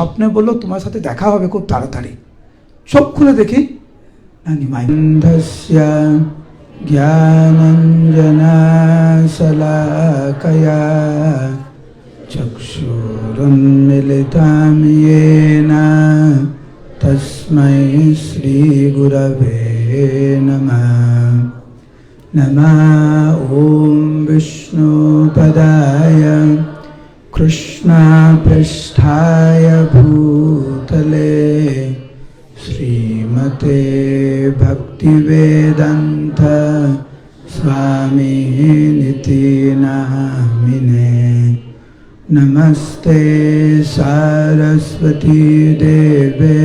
স্বপ্নে বলল, তোমার সাথে দেখা হবে খুব তাড়াতাড়ি। চোখ খুলে দেখি না নিমাই জ্ঞানঞ্জনাশলাকয়া চক্ষুরুন্মিলিতাম येन তস্মৈ শ্রীগুরবে নমঃ। कृष्णापृष्ठाय भूतले श्रीमते स्वामी स्वामिनिति नामिने नमस्ते सारस्वती देवे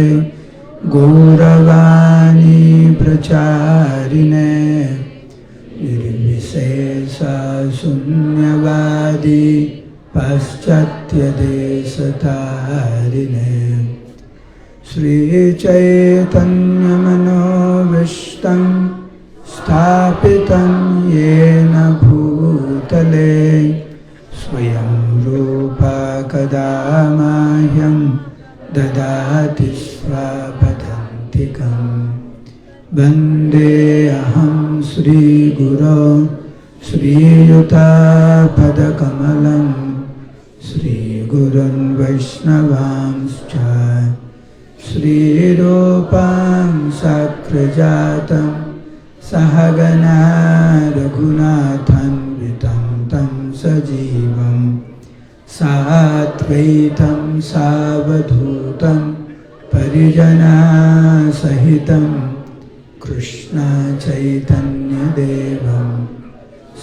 गौरवाणी प्रचारिणे। पाश्चात्यदेशतारिणे श्रीचैतन्यमनोविष्टं स्थापितं येन भूतले स्वयं रूपा कदा माह्यं ददाति स्वापदन्तिकम् वन्देऽहं श्रीगुरो श्रीयुतापदकमलं श्रीगुरुन् वैष्णवांश्च श्रीरूपां साक्रजातं सहगना रघुनाथन्वितं तं सजीवं सात्वैतं सावधूतं परिजनासहितं कृष्णचैतन्यदेवं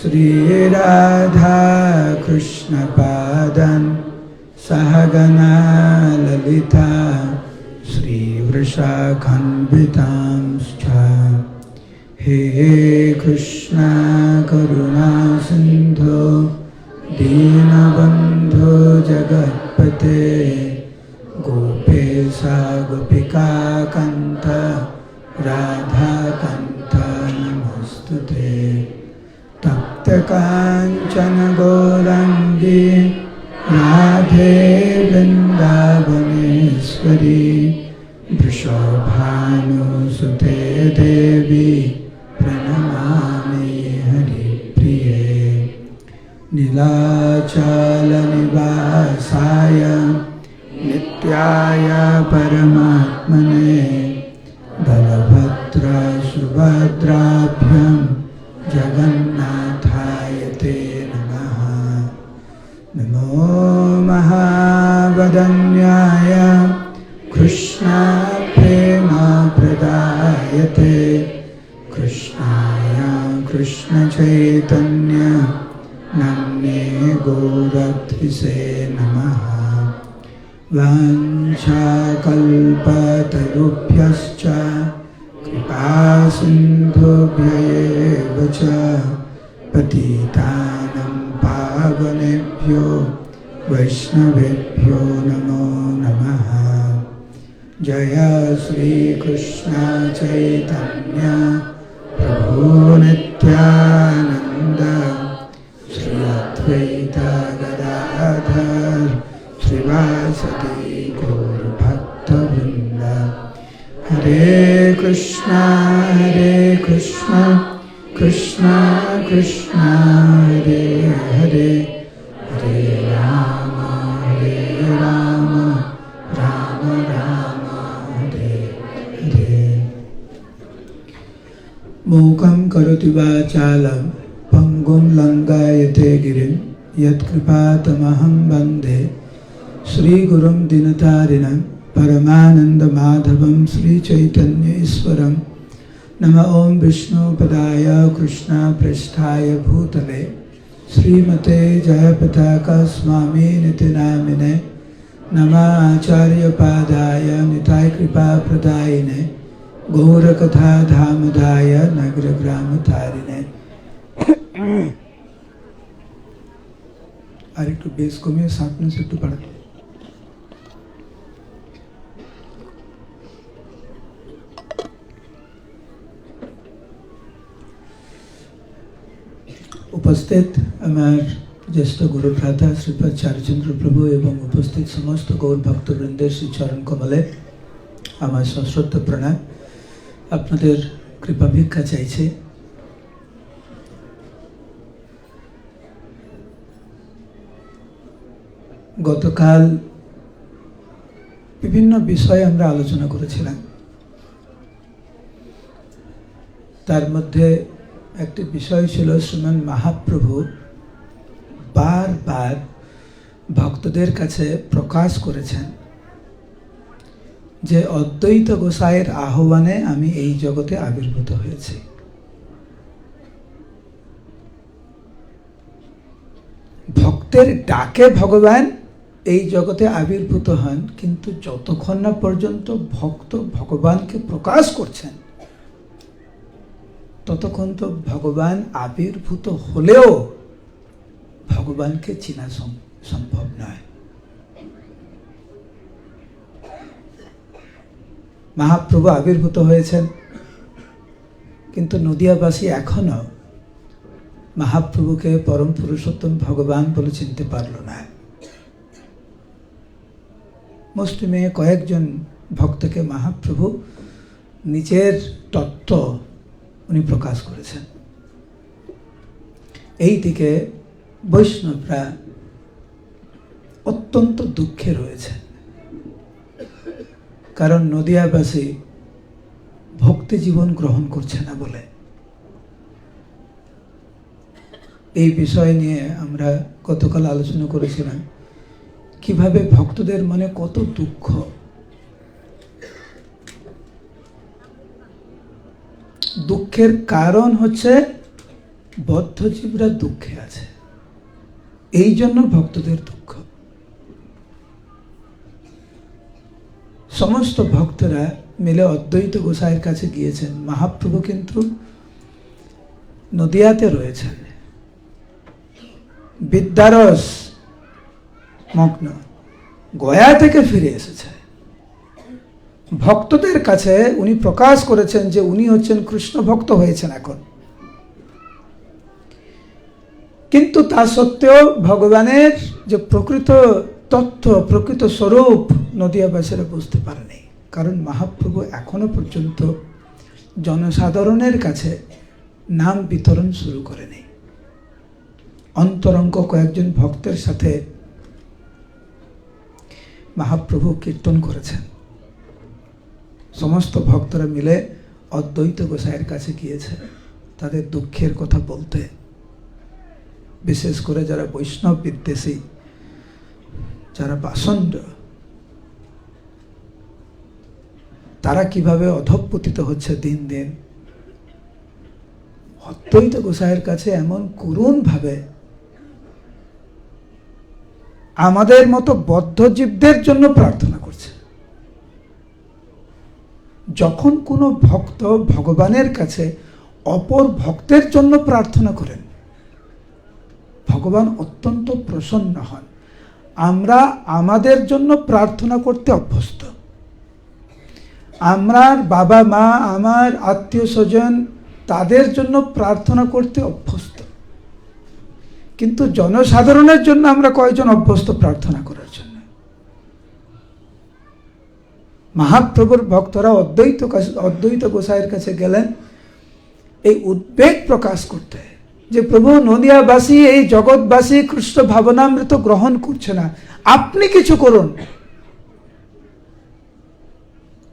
श्रीराधाकृष्णपादन् सहगना ललिता श्रीवृषाखण्डितांश्च हे कृष्णा करुणा सिन्धो, दीनबन्धो जगत्पते, गोपेशा गोपिकाकन्त राधाकन्त नमोऽस्तु ते। तप्तकाञ्चन गौरङ्गी राधे वृन्दावनेश्वरी वृषभानुसुते देवी प्रणमामि हरिप्रिये नीलाचलनिवासाय नित्याय परमात्मने कृष्णचैतन्य नन्ये गौरत्रिसे नमः। वाञ्छाकल्पतरुभ्यश्च कृपासिन्धुभ्येव च, पतितानं पावनेभ्यो, वैष्णवेभ्यो नमो नमः। जय श्रीकृष्ण चैतन्य प्रभो नित्यानन्द। श्री अद्वैत गदाधर श्रीवासदि गौरभक्तवृन्द। हरे कृष्णा हरे कृष्णा कृष्णा कृष्णा हरे हरे। यत्कृपातमहं वंदे श्रीगुरुं दिनतारिणं परमानन्दमाधवं श्रीचैतन्येश्वरं। नम ॐ विष्णुपदाय कृष्णपृष्ठाय भूतले। श्रीमते जयपताका स्वामी नितिनामिने नम आचार्यपादाय निताय कृपाप्रदायिने। गौरकथा धामदाय नगरग्रामतारिणे। আর একটু বেশ কমিয়ে সাতনেস একটু বাড়াতে। উপস্থিত আমার জ্যেষ্ঠ গুরুভ্রাতা শ্রীপদ চারুচন্দ্র প্রভু এবং উপস্থিত সমস্ত গৌর ভক্তবৃন্দের শ্রী চরণ কমলে, আমার সশ্রদ্ধ প্রণাম। আপনাদের কৃপা ভিক্ষা চাইছে। গতকাল বিভিন্ন বিষয়ে আমরা আলোচনা করেছিলাম। তার মধ্যে একটি বিষয় ছিল শ্রীমান মহাপ্রভু বারবার ভক্তদের কাছে প্রকাশ করেছেন যে অদ্বৈত গোসাইয়ের আহ্বানে আমি এই জগতে আবির্ভূত হয়েছি। ভক্তের ডাকে ভগবান এই জগতে আবির্ভূত হন, কিন্তু যতক্ষণ না পর্যন্ত ভক্ত ভগবানকে প্রকাশ করছেন, ততক্ষণ তো ভগবান আবির্ভূত হলেও ভগবানকে চেনা সম- সম্ভব নয়। মহাপ্রভু আবির্ভূত হয়েছেন, কিন্তু নদিয়াবাসী এখনও মহাপ্রভুকে পরম পুরুষোত্তম ভগবান বলে চিনতে পারল না। মুসলিমে কয়েকজন ভক্তকে মহাপ্রভু নিজের তত্ত্ব উনি প্রকাশ করেছেন। এই দিকে বৈষ্ণবরা অত্যন্ত দুঃখে রয়েছে। কারণ নদিয়াবাসী ভক্তি জীবন গ্রহণ করছে না বলে। এই বিষয় নিয়ে আমরা গতকাল আলোচনা করেছিলাম। কীভাবে ভক্তদের মনে কত দুঃখ? দুঃখের কারণ হচ্ছে বদ্ধজীবরা দুঃখে আছে। এই জন্য ভক্তদের দুঃখ। সমস্ত ভক্তরা মিলে অদ্বৈত গোসাইয়ের কাছে গিয়েছেন। মহাপ্রভু কিন্তু নদিয়াতে রয়েছেন। বিদ্যারস মগ্ন। গয়া থেকে ফিরে এসেছে। ভক্তদের কাছে উনি প্রকাশ করেছেন যে উনি হচ্ছেন কৃষ্ণ ভক্ত হয়েছেন এখন। কিন্তু তা সত্ত্বেও ভগবানের যে প্রকৃত তথ্য প্রকৃত স্বরূপ নদিয়াবাসীরা বুঝতে পারেনি। কারণ মহাপ্রভু এখনও পর্যন্ত জনসাধারণের কাছে নাম বিতরণ শুরু করেনি। অন্তরঙ্গ কয়েকজন ভক্তের সাথে মহাপ্রভু কীর্তন করেছেন। সমস্ত ভক্তরা মিলে অদ্বৈত গোসাইয়ের কাছে গিয়েছে তাদের দুঃখের কথা বলতে। বিশেষ করে যারা বৈষ্ণব বিদ্বেষী, যারা বাসন্ড, তারা কীভাবে অধঃপতিত হচ্ছে দিন দিন? অদ্বৈত গোসাইয়ের কাছে এমন করুণভাবে ভাবে আমাদের মতো বদ্ধজীবদের জন্য প্রার্থনা করছে। যখন কোনো ভক্ত ভগবানের কাছে অপর ভক্তের জন্য প্রার্থনা করেন, ভগবান অত্যন্ত প্রসন্ন হন। আমরা আমাদের জন্য প্রার্থনা করতে অভ্যস্ত। আমার বাবা মা, আমার আত্মীয় স্বজন তাদের জন্য প্রার্থনা করতে অভ্যস্ত। কিন্তু জনসাধারণের জন্য আমরা কয়জন অভ্যস্ত প্রার্থনা করার জন্য? মহাপ্রভুর ভক্তরা অদ্বৈত অদ্বৈত গোসাইয়ের কাছে গেলেন, এই উদ্বেগ প্রকাশ করতে যে প্রভু নদিয়াবাসী, এই জগৎবাসী কৃষ্ণ ভাবনামৃত গ্রহণ করছে না। আপনি কিছু করুন।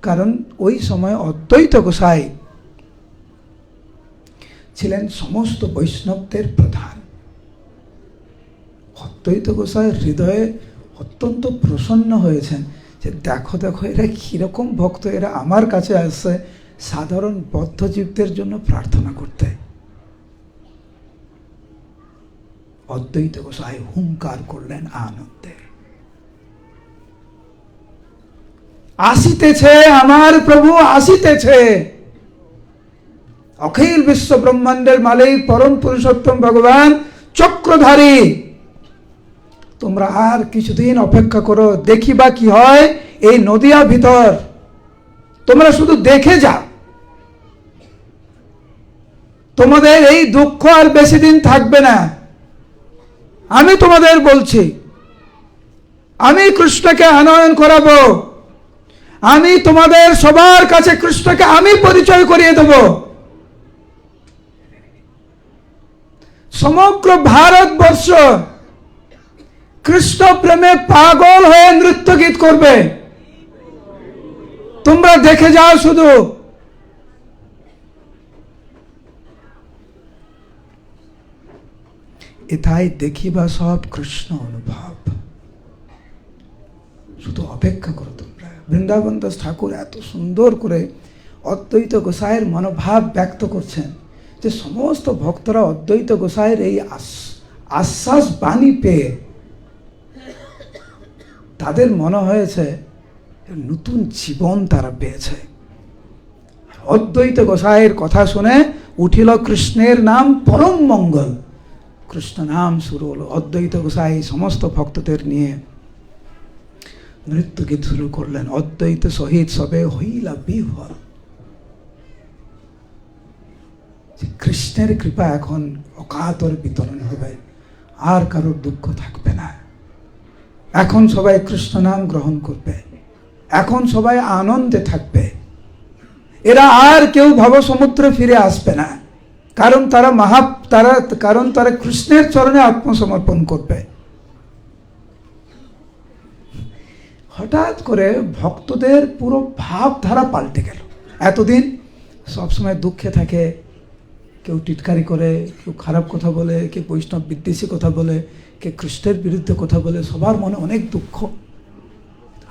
কারণ ওই সময় অদ্বৈত গোসাই ছিলেন সমস্ত বৈষ্ণবদের প্রধান। অদ্বৈত গোসাই হৃদয়ে অত্যন্ত প্রসন্ন হয়েছেন যে দেখো দেখো, এরা কীরকম ভক্ত, এরা আমার কাছে আসছে, সাধারণ বদ্ধজীবদের জন্য প্রার্থনা করতে। অদ্বৈত গোসাই হুঙ্কার করলেন আনন্দে। আসিতেছে আমার প্রভু, আসিতেছে। অখিল বিশ্ব ব্রহ্মাণ্ডের মালিক, পরম পুরুষোত্তম ভগবান, চক্রধারী তোমরা আর কিছুদিন অপেক্ষা করো দেখি বা কি হয় এই নদিয়া ভিতর। তোমরা শুধু দেখে যাও। তোমাদের এই দুঃখ আর বেশি দিন থাকবে না। আমি তোমাদের বলছি, আমি কৃষ্ণকে আনয়ন করাবো। আমি তোমাদের সবার কাছে কৃষ্ণকে আমি পরিচয় করিয়ে দেব। সমগ্র ভারতবর্ষ কৃষ্ণ প্রেমে পাগল হয়ে নৃত্য গীত করবে। তোমরা দেখে যাও শুধু। এটাই দেখিবা সব কৃষ্ণ অনুভব। শুধু অপেক্ষা করো তোমরা। বৃন্দাবন দাস ঠাকুর এত সুন্দর করে অদ্বৈত গোসাইয়ের মনোভাব ব্যক্ত করছেন যে সমস্ত ভক্তরা অদ্বৈত গোসাইয়ের এই আশ্বাস বাণী পেয়ে তাদের মনে হয়েছে নতুন জীবন তারা পেয়েছে। অদ্বৈত গোসাইয়ের কথা শুনে উঠিল কৃষ্ণের নাম পরম মঙ্গল। কৃষ্ণ নাম শুরু হলো অদ্বৈত গোসাই সমস্ত ভক্তদের নিয়ে নৃত্য গীত শুরু করলেন। অদ্বৈত শহীদ সবে হইলা বিহল কৃষ্ণের কৃপা এখন অকাতর বিতরণ হবে। আর কারোর দুঃখ থাকবে না। এখন সবাই কৃষ্ণ নাম গ্রহণ করবে। এখন সবাই আনন্দে থাকবে। এরা আর কেউ ভবসমুদ্রে ফিরে আসবে না। কারণ তারা মহা তারা কারণ তারা কৃষ্ণের চরণে আত্মসমর্পণ করবে। হঠাৎ করে ভক্তদের পুরো ভাবধারা পাল্টে গেল। এতদিন সবসময় দুঃখে থাকে, কেউ টিটকারি করে, কেউ খারাপ কথা বলে, কেউ বৈষ্ণব বিদ্বেষী কথা বলে কে কৃষ্ণের বিরুদ্ধে কথা বলে সবার মনে অনেক দুঃখ।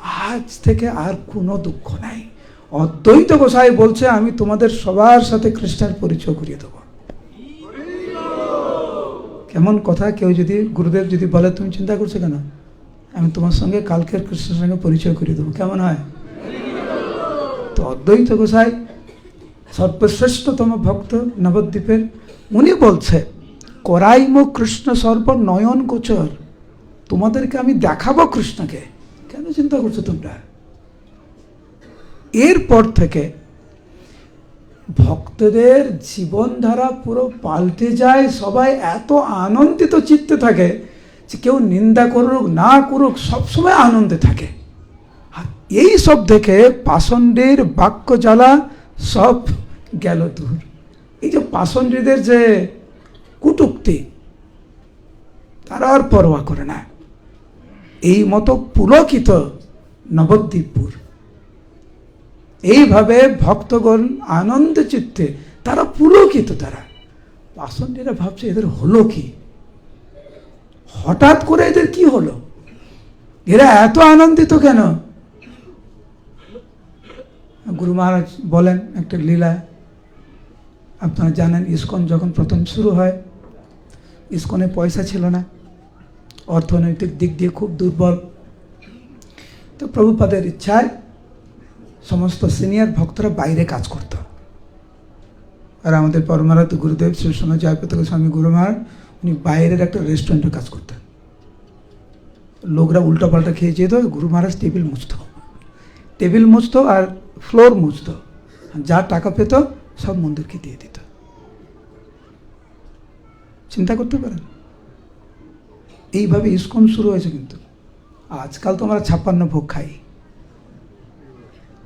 আজ থেকে আর কোনো দুঃখ নাই। অদ্বৈত গোসাই বলছে, আমি তোমাদের সবার সাথে কৃষ্ণের পরিচয় করিয়ে দেবো। কেমন কথা? কেউ যদি, গুরুদেব যদি বলে, তুমি চিন্তা করছ কেন? আমি তোমার সঙ্গে কালকের কৃষ্ণের সঙ্গে পরিচয় করিয়ে দেবো। কেমন হয়? তো অদ্বৈত গোসাই সর্বশ্রেষ্ঠতম ভক্ত নবদ্বীপের, উনি বলছে করাইম কৃষ্ণ সর্ব নয়ন গোচর। তোমাদেরকে আমি দেখাবো কৃষ্ণকে। কেন চিন্তা করছ তোমরা? এরপর থেকে ভক্তদের জীবনধারা পুরো পাল্টে যায়, সবাই এত আনন্দিত চিত্তে থাকে যে কেউ নিন্দা করুক, না করুক, সবসময় আনন্দে থাকে। এই সব দেখে পাষণ্ডের বাক্য জ্বালা সব গেল দূর। এই যে পাষণ্ডীদের যে কুটুক্তি। তারা আর পরোয়া করে না। এই মতো পুলকিত নবদ্বীপপুর। এইভাবে ভক্তগণ আনন্দ চিত্তে তারা পুলকিত তারা। পাষণ্ডীরা ভাবছে, এদের হলো কি? হঠাৎ করে এদের কি হলো? এরা এত আনন্দিত কেন? গুরু মহারাজ বলেন একটা লীলা। আপনারা জানেন, ইস্কন যখন প্রথম শুরু হয় ইস্কনে পয়সা ছিল না। অর্থনৈতিক দিক দিয়ে খুব দুর্বল। তো প্রভুপাদের ইচ্ছায় সমস্ত সিনিয়র ভক্তরা বাইরে কাজ করত। আর আমাদের পরমারাত গুরুদেব শ্রীষ্ণ জয়প্রতাপ স্বামী গুরু মহারাজ উনি বাইরের একটা রেস্টুরেন্টে কাজ করতেন। লোকরা উল্টাপাল্টা খেয়ে যেত গুরু মহারাজ টেবিল মুছত। টেবিল মুছত আর ফ্লোর মুছত। যা টাকা পেত, সব মন্দিরকে দিয়ে দিত। চিন্তা করতে পারেন? এইভাবে ইস্কন শুরু হয়েছে কিন্তু। আজকাল তো আমরা ছাপ্পান্ন ভোগ খাই।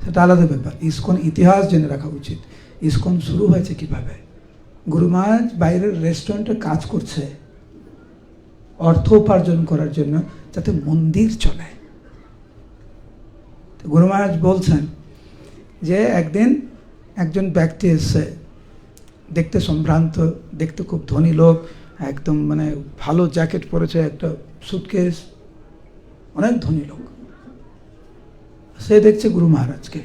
সেটা আলাদা ব্যাপার। ইস্কন ইতিহাস জেনে রাখা উচিত। ইস্কন শুরু হয়েছে কীভাবে? গুরু মহারাজ বাইরের রেস্টুরেন্টে কাজ করছে। অর্থ উপার্জন করার জন্য যাতে মন্দির চলে। গুরু মহারাজ বলছেন যে একদিন একজন ব্যক্তি এসছে দেখতে সম্ভ্রান্ত, দেখতে খুব ধনী লোক, একদম মানে ভালো জ্যাকেট পরেছে, একটা সুটকেস অনেক ধনী লোক। সে দেখছে গুরু মহারাজকে।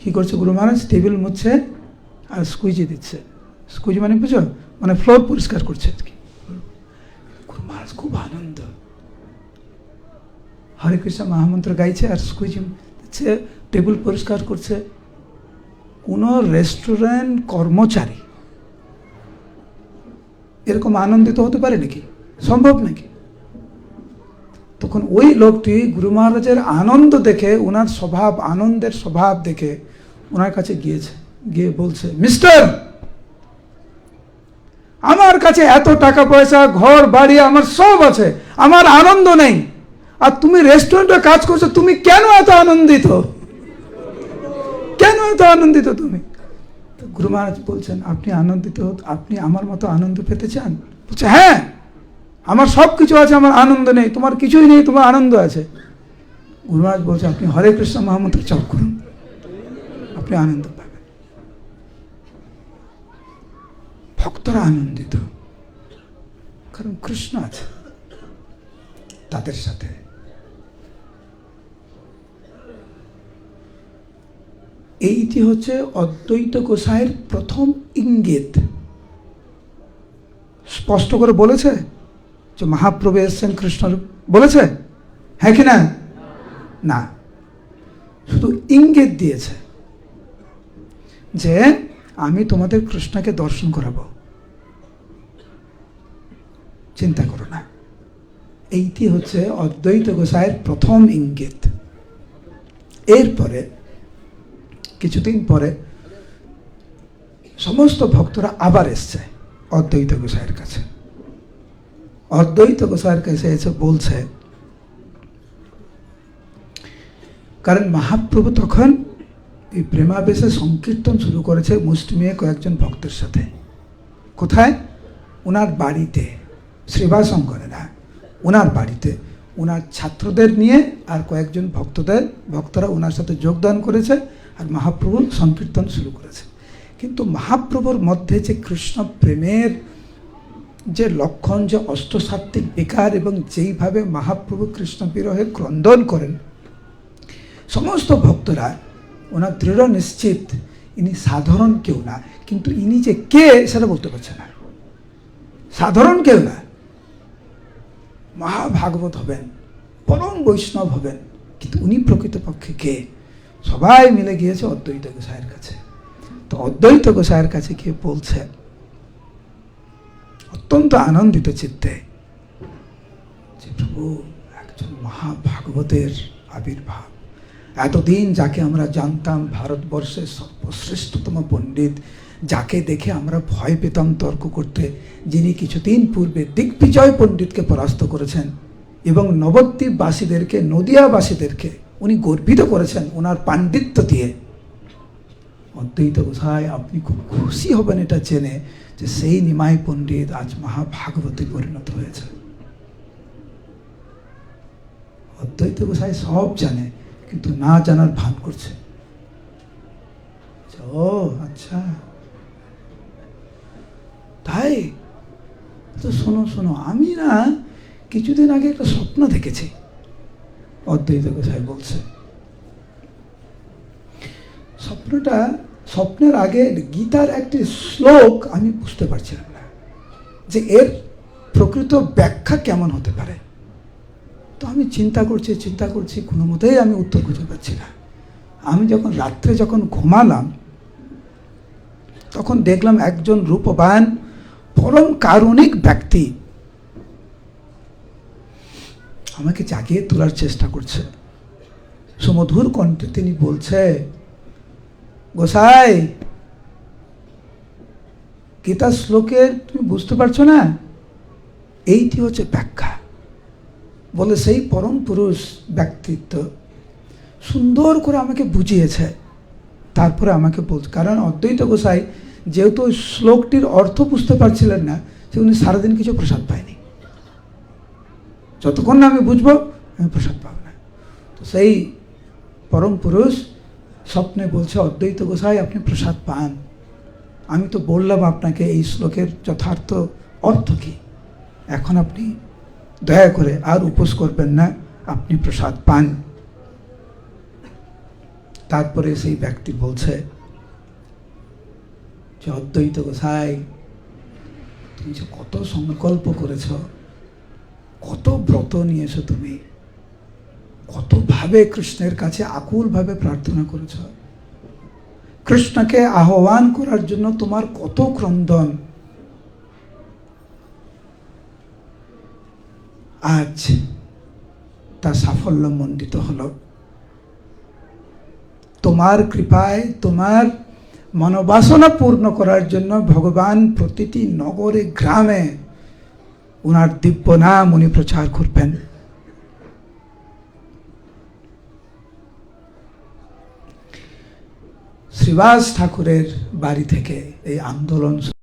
কী করছে গুরু মহারাজ? টেবিল মুছছে আর স্কুইজি দিচ্ছে। স্কুইজি মানে বুঝো মানে ফ্লোর পরিষ্কার করছে আর কি। গুরু মহারাজ খুব আনন্দ। হরে কৃষ্ণ মহামন্ত্র গাইছে আর স্কুইজি দিচ্ছে, টেবিল পরিষ্কার করছে। কোনো রেস্টুরেন্ট কর্মচারী এরকম আনন্দিত হতে পারে নাকি? সম্ভব নাকি? তখন ওই লোকটি গুরু মহারাজের আনন্দ দেখে ওনার স্বভাব, আনন্দের স্বভাব দেখে ওনার কাছে গিয়েছে, গিয়ে বলছে, মিস্টার, আমার কাছে এত টাকা পয়সা, ঘর, বাড়ি, আমার সব আছে, আমার আনন্দ নেই। আর তুমি রেস্টুরেন্টে কাজ করছ, তুমি কেন এত আনন্দিত? কেন এত আনন্দিত তুমি? গুরু মহারাজ বলছেন, আপনি আনন্দিত আপনি আমার মতো আনন্দ পেতে চান? বলছে হ্যাঁ আমার সব কিছু আছে, আমার আনন্দ নেই, তোমার কিছুই নেই, তোমার আনন্দ আছে। গুরু মহারাজ বলছে, আপনি হরে কৃষ্ণ মহামন্ত্র চপ করুন, আপনি আনন্দ পাবেন। ভক্তরা আনন্দিত, কারণ কৃষ্ণ আছে, তাদের সাথে এইটি হচ্ছে অদ্বৈত গোসাইয়ের প্রথম ইঙ্গিত। স্পষ্ট করে বলেছে যে মহাপ্রভু এসছেন, কৃষ্ণ বলেছে? হ্যাঁ কি না? না। শুধু ইঙ্গিত দিয়েছে যে আমি তোমাদের কৃষ্ণকে দর্শন করাবো। চিন্তা করো না। এইটি হচ্ছে অদ্বৈত গোসাইয়ের প্রথম ইঙ্গিত। এরপরে কিছুদিন পরে সমস্ত ভক্তরা আবার এসছে অদ্বৈত গোসাইয়ের কাছে। অদ্বৈত গোসাইয়ের কাছে এসে বলছে, কারণ মহাপ্রভু তখন এই প্রেমাবেশে সংকীর্তন শুরু করেছে মুসলিমে কয়েকজন ভক্তের সাথে। কোথায়? ওনার বাড়িতে শ্রীবাসঙ্করে না ওনার বাড়িতে। ওনার ছাত্রদের নিয়ে আর কয়েকজন ভক্তদের, ভক্তরা ওনার সাথে যোগদান করেছে। আর মহাপ্রভু সংকীর্তন শুরু করেছেন কিন্তু মহাপ্রভুর মধ্যে যে কৃষ্ণ প্রেমের যে লক্ষণ, যে অষ্টসাত্ত্বিক বিকার এবং যেইভাবে মহাপ্রভু কৃষ্ণ বিরহে ক্রন্দন করেন, সমস্ত ভক্তরা ওনার দৃঢ় নিশ্চিত, ইনি সাধারণ কেউ না। কিন্তু ইনি যে কে সেটা বলতে পারছে না। সাধারণ কেউ না। মহাভাগবত হবেন, পরম বৈষ্ণব হবেন, কিন্তু উনি প্রকৃতপক্ষে কে? সবাই মিলে গিয়েছে অদ্বৈত গোসাইয়ের কাছে। তো অদ্বৈত গোসাইয়ের কাছে গিয়ে বলছে, অত্যন্ত আনন্দিত চিত্তে যে প্রভু একজন মহাভাগবতের আবির্ভাব। এতদিন যাকে আমরা জানতাম, ভারতবর্ষের সর্বশ্রেষ্ঠতম পণ্ডিত, যাকে দেখে আমরা ভয় পেতাম, তর্ক করতে, যিনি কিছুদিন পূর্বে দিগ্বিজয় পণ্ডিতকে পরাস্ত করেছেন এবং নবদ্বীপবাসীদেরকে, নদিয়াবাসীদেরকে উনি গর্বিত করেছেন ওনার পাণ্ডিত্য দিয়ে। অদ্বৈত গোসাই, আপনি খুব খুশি হবেন এটা জেনে যে সেই নিমাই পণ্ডিত আজ মহাভাগবতী পরিণত হয়েছে। অদ্বৈত গোসাই সব জানে, কিন্তু না জানার ভান করছে। ও আচ্ছা। তাই? তো শোনো শোনো, আমি না কিছুদিন আগে একটা স্বপ্ন দেখেছি। অদ্বৈত গোসাই বলছে। স্বপ্নটা, স্বপ্নের আগে গীতার একটি শ্লোক আমি বুঝতে পারছিলাম না, যে এর প্রকৃত ব্যাখ্যা কেমন হতে পারে। তো আমি চিন্তা করছি চিন্তা করছি, কোনো মতেই আমি উত্তর খুঁজে পাচ্ছি না। আমি যখন রাত্রে যখন ঘুমালাম, তখন দেখলাম একজন রূপবান, পরম কারণিক ব্যক্তি আমাকে জাগিয়ে তোলার চেষ্টা করছে। সুমধুর কণ্ঠে তিনি বলছে, গোসাই গীতা শ্লোকের তুমি বুঝতে পারছ না? এইটি হচ্ছে ব্যাখ্যা। বলে সেই পরম পুরুষ ব্যক্তিত্ব সুন্দর করে আমাকে বুঝিয়েছে। তারপরে আমাকে বলছে, কারণ অদ্বৈত গোসাই, যেহেতু ওই শ্লোকটির অর্থ বুঝতে পারছিলেন না সে উনি সারাদিন কিছু প্রসাদ পায়নি। যতক্ষণ না আমি বুঝব, আমি প্রসাদ পাবো না। তো সেই পরম পুরুষ স্বপ্নে বলছে, অদ্বৈত গোসাই, আপনি প্রসাদ পান। আমি তো বললাম আপনাকে, এই শ্লোকের যথার্থ অর্থ কী? এখন আপনি দয়া করে আর উপোস করবেন না, আপনি প্রসাদ পান। তারপরে সেই ব্যক্তি বলছে যে, অদ্বৈত গোসাই, তুমি যে কত সংকল্প করেছ কত ব্রত নিয়েছো তুমি? কতভাবে কৃষ্ণের কাছে আকুলভাবে প্রার্থনা করেছ? কৃষ্ণকে আহ্বান করার জন্য তোমার কত ক্রন্দন? আজ তা সাফল্য মণ্ডিত হলো। তোমার কৃপায়, তোমার মনোবাসনা পূর্ণ করার জন্য ভগবান প্রতিটি নগরে, গ্রামে ওনার দিব্য নাম উনি প্রচার করবেন। শ্রীবাস ঠাকুরের বাড়ি থেকে এই আন্দোলন